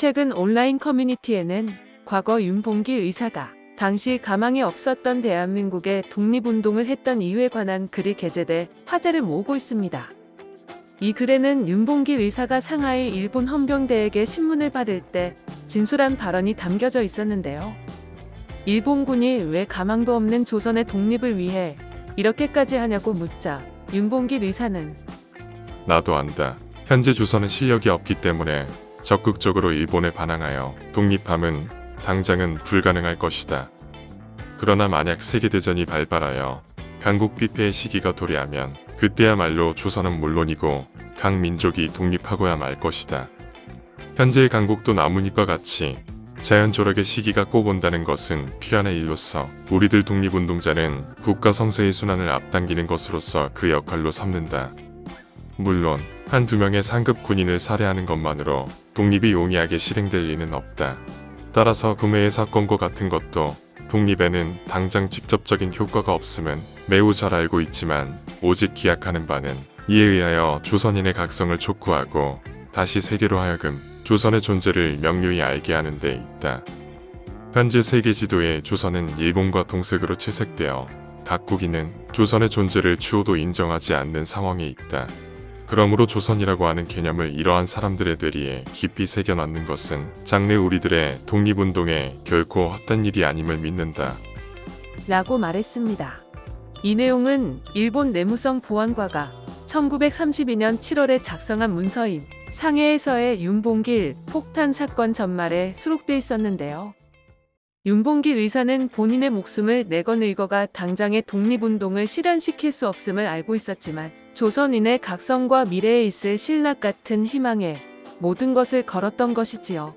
최근 온라인 커뮤니티에는 과거 윤봉길 의사가 당시 가망이 없었던 대한민국의 독립운동을 했던 이유에 관한 글이 게재돼 화제를 모으고 있습니다. 이 글에는 윤봉길 의사가 상하이 일본 헌병대에게 신문을 받을 때 진술한 발언이 담겨져 있었는데요. 일본군이 왜 가망도 없는 조선의 독립을 위해 이렇게까지 하냐고 묻자 윤봉길 의사는 나도 안다. 현재 조선은 실력이 없기 때문에 적극적으로 일본에 반항하여 독립함은 당장은 불가능할 것이다. 그러나 만약 세계대전이 발발하여 강국 비패의 시기가 도래하면 그때야말로 조선은 물론이고 각 민족이 독립하고야 말 것이다. 현재의 강국도 나뭇잎과 같이 자연조락의 시기가 꼭 온다는 것은 필연의 일로서 우리들 독립운동자는 국가 성세의 순환을 앞당기는 것으로서 그 역할로 삼는다. 물론 한두 명의 상급 군인을 살해하는 것만으로 독립이 용이하게 실행될 리는 없다. 따라서 구매의 사건과 같은 것도 독립에는 당장 직접적인 효과가 없음은 매우 잘 알고 있지만 오직 기약하는 바는 이에 의하여 조선인의 각성을 촉구하고 다시 세계로 하여금 조선의 존재를 명료히 알게 하는 데 있다. 현재 세계 지도에 조선은 일본과 동색으로 채색되어 각국인은 조선의 존재를 추호도 인정하지 않는 상황에 있다. 그러므로 조선이라고 하는 개념을 이러한 사람들의 뇌리에 깊이 새겨넣는 것은 장래 우리들의 독립운동에 결코 헛된 일이 아님을 믿는다. 라고 말했습니다. 이 내용은 일본 내무성 보안과가 1932년 7월에 작성한 문서인 상해에서의 윤봉길 폭탄 사건 전말에 수록돼 있었는데요. 윤봉길 의사는 본인의 목숨을 내건 의거가 당장의 독립운동을 실현시킬 수 없음을 알고 있었지만 조선인의 각성과 미래에 있을 신락 같은 희망에 모든 것을 걸었던 것이지요.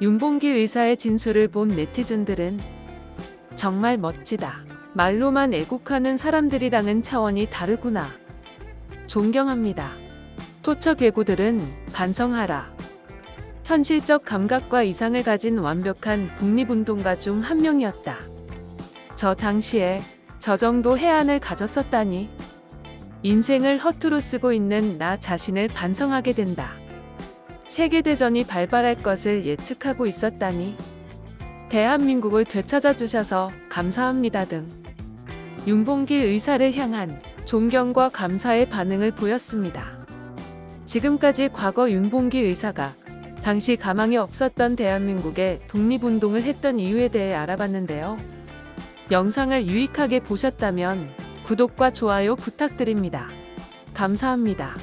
윤봉길 의사의 진술을 본 네티즌들은 정말 멋지다. 말로만 애국하는 사람들이랑은 차원이 다르구나. 존경합니다. 토처 개구들은 반성하라. 현실적 감각과 이상을 가진 완벽한 독립운동가 중 한 명이었다. 저 당시에 저 정도 해안을 가졌었다니. 인생을 허투루 쓰고 있는 나 자신을 반성하게 된다. 세계대전이 발발할 것을 예측하고 있었다니. 대한민국을 되찾아 주셔서 감사합니다 등 윤봉길 의사를 향한 존경과 감사의 반응을 보였습니다. 지금까지 과거 윤봉길 의사가 당시 가망이 없었던 대한민국의 독립운동을 했던 이유에 대해 알아봤는데요. 영상을 유익하게 보셨다면 구독과 좋아요 부탁드립니다. 감사합니다.